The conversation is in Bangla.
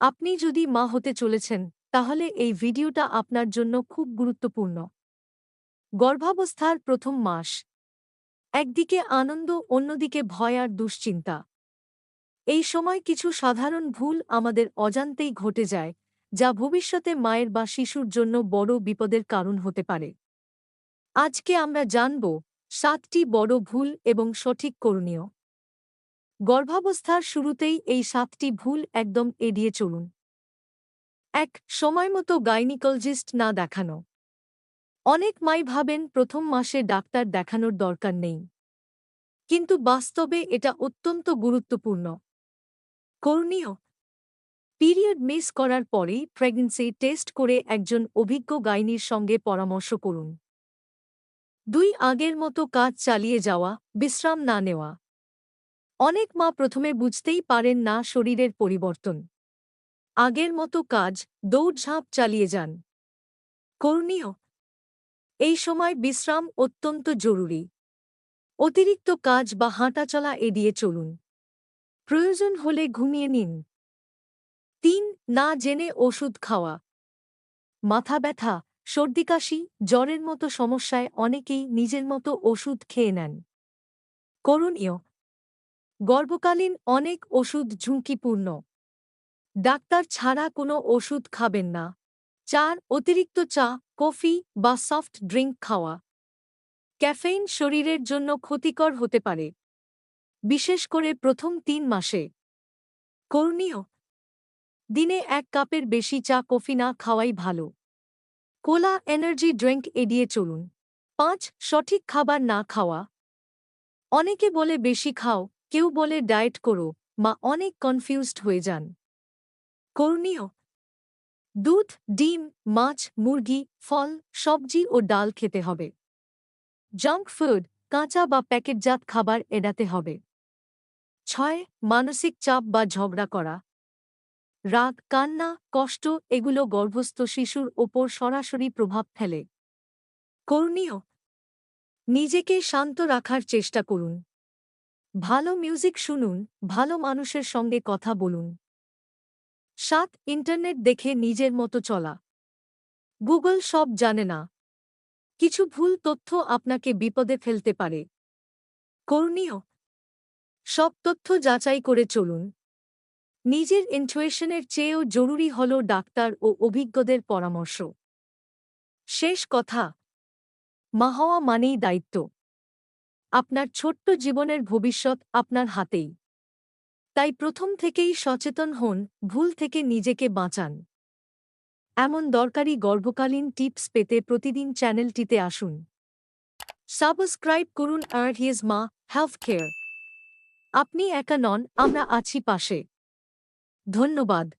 আপনি যদি মা হতে চলেছেন, তাহলে এই ভিডিওটা আপনার জন্য খুব গুরুত্বপূর্ণ। গর্ভাবস্থার প্রথম মাস। একদিকে আনন্দ, অন্যদিকে ভয় আর দুশ্চিন্তা। এই সময় কিছু সাধারণ ভুল আমাদের অজান্তেই ঘটে যায়, যা ভবিষ্যতে মায়ের বা শিশুর জন্য বড় বিপদের কারণ হতে পারে। আজকে আমরা জানব, সাতটি বড় ভুল এবং সঠিক করণীয়। গর্ভাবস্থার শুরুতেই এই সাতটি ভুল একদম এড়িয়ে চলুন। এক সময়মতো গাইনিকোলজিস্ট না দেখানো। অনেক মাই ভাবেন প্রথম মাসে ডাক্তার দেখানোর দরকার নেই। কিন্তু বাস্তবে এটা অত্যন্ত গুরুত্বপূর্ণ। করণীয়, পিরিয়ড মিস করার পরেই প্রেগন্যান্সি টেস্ট করে একজন অভিজ্ঞ গাইনির সঙ্গে পরামর্শ করুন। দুই, আগের মতো কাজ চালিয়ে যাওয়া, বিশ্রাম না নেওয়া। অনেক মা প্রথমে বুঝতেই পারেন না শরীরের পরিবর্তন। আগের মতো কাজ দৌড়ঝাঁপ চালিয়ে যান। করণীয়, এই সময় বিশ্রাম অত্যন্ত জরুরি। অতিরিক্ত কাজ বা হাঁটাচলা এড়িয়ে চলুন। প্রয়োজন হলে ঘুমিয়ে নিন। তিন, না জেনে ওষুধ খাওয়া। মাথা ব্যথা সর্দিকাশি জ্বরের মতো সমস্যায় অনেকেই নিজের মতো ওষুধ খেয়ে নেন। করণীয় গর্ভকালীন অনেক ওষুধ ঝুঁকিপূর্ণ। ডাক্তার ছাড়া কোনো ওষুধ খাবেন না। চার, অতিরিক্ত চা, কফি বা সফট ড্রিঙ্ক খাওয়া। ক্যাফেইন শরীরের জন্য ক্ষতিকর হতে পারে। বিশেষ করে প্রথম তিন মাসে। করণীয়, দিনে এক কাপের বেশি চা, কফি না খাওয়াই ভালো। কোলা এনার্জি ড্রিঙ্ক এড়িয়ে চলুন। পাঁচ, সঠিক খাবার না খাওয়া। অনেকে বলে বেশি খাও কেউ বলে ডায়েট করো, মা অনেক কনফিউজড হয়ে যান। করণীয়, দুধ, ডিম, মাছ, মুরগি, ফল, সবজি ও ডাল খেতে হবে। জাঙ্ক ফুড কাঁচা বা প্যাকেটজাত খাবার এড়াতে হবে। ছয়, মানসিক চাপ বা ঝগড়া করা। রাগ, কান্না, কষ্ট, এগুলো গর্ভস্থ শিশুর ওপর সরাসরি প্রভাব ফেলে। করণীয়, নিজেকে শান্ত রাখার চেষ্টা করুন। ভালো মিউজিক শুনুন, ভালো মানুষের সঙ্গে কথা বলুন। সাত, ইন্টারনেট দেখে নিজের মতো চলা। গুগল সব জানে না। কিছু ভুল তথ্য আপনাকে বিপদে ফেলতে পারে। করণীয়, সব তথ্য যাচাই করে চলুন। নিজের ইনটুয়েশনের চেয়েও জরুরি হল ডাক্তার ও অভিজ্ঞদের পরামর্শ। শেষ কথা, মা হওয়া মানেই দায়িত্ব। আপনার ছোট্ট জীবনের ভবিষ্যৎ আপনার হাতেই। তাই প্রথম থেকেই সচেতন হন, ভুল থেকে নিজেকে বাঁচান। এমন দরকারি গর্ভকালীন টিপস পেতে প্রতিদিন চ্যানেলটিতে আসুন। সাবস্ক্রাইব করুন আর হিজ মা হেলথ কেয়ার। আপনি একা নন, আমরা আছি পাশে। ধন্যবাদ।